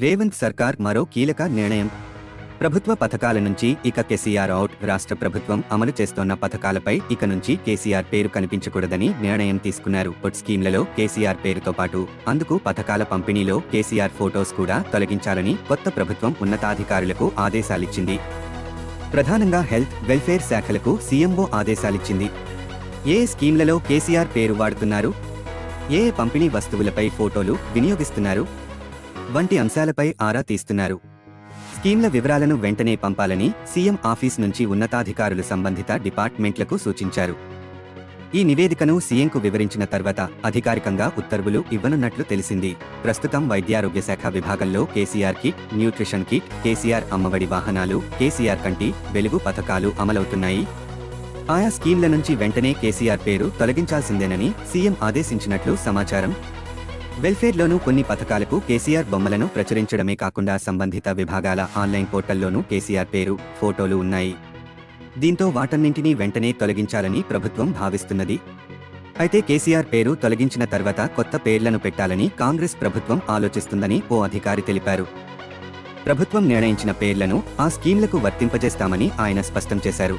రేవంత్ సర్కార్ మరో కీలక నిర్ణయం. ప్రభుత్వ పథకాల నుంచి ఇక కేసీఆర్ అవుట్ రాష్ట్ర ప్రభుత్వం అమలు చేస్తోన్న పథకాలపై ఇక నుంచి కేసీఆర్ పేరు కనిపించకూడదని నిర్ణయం తీసుకున్నారు. పొట్ స్కీమ్లలో కేసీఆర్ పేరుతో పాటు అందుకు పథకాల పంపిణీలో కేసీఆర్ ఫోటోస్ కూడా తొలగించాలని కొత్త ప్రభుత్వం ఉన్నతాధికారులకు ఆదేశాలిచ్చింది. ప్రధానంగా హెల్త్ వెల్ఫేర్ శాఖలకు సీఎంఓ ఆదేశాలిచ్చింది. ఏ స్కీమ్లలో కేసీఆర్ పేరు వాడుతున్నారు? ఏ పంపిణీ వస్తువులపై ఫోటోలు వినియోగిస్తున్నారు? వంటి అంశాలపై ఆరా తీస్తున్నారు. స్కీమ్ల వివరాలను వెంటనే పంపాలని సీఎం ఆఫీస్ నుంచి ఉన్నతాధికారులు సంబంధిత డిపార్ట్మెంట్లకు సూచించారు. ఈ నివేదికను సీఎంకు వివరించిన తర్వాత అధికారికంగా ఉత్తర్వులు ఇవ్వనున్నట్లు తెలిసింది. ప్రస్తుతం వైద్యారోగ్య శాఖ విభాగంలో KCR kit nutrition kit KCR Ammavodi వాహనాలు కేసీఆర్ కంటి వెలుగు పథకాలు అమలవుతున్నాయి. ఆయా స్కీమ్ల నుంచి వెంటనే కేసీఆర్ పేరు తొలగించాల్సిందేనని సీఎం ఆదేశించినట్లు సమాచారం వెల్ఫేర్లోనూ కొన్ని పథకాలకు కేసీఆర్ బొమ్మలను ప్రచురించడమే కాకుండా సంబంధిత విభాగాల ఆన్లైన్ పోర్టల్లోనూ కేసీఆర్ పేరు ఫోటోలు ఉన్నాయి. దీంతో వాటన్నింటినీ వెంటనే తొలగించాలని ప్రభుత్వం భావిస్తున్నది. అయితే కేసీఆర్ పేరు తొలగించిన తర్వాత కొత్త పేర్లను పెట్టాలని కాంగ్రెస్ ప్రభుత్వం ఆలోచిస్తుందని ఓ అధికారి తెలిపారు. ప్రభుత్వం నిర్ణయించిన పేర్లను ఆ స్కీమ్లకు వర్తింపజేస్తామని ఆయన స్పష్టం చేశారు.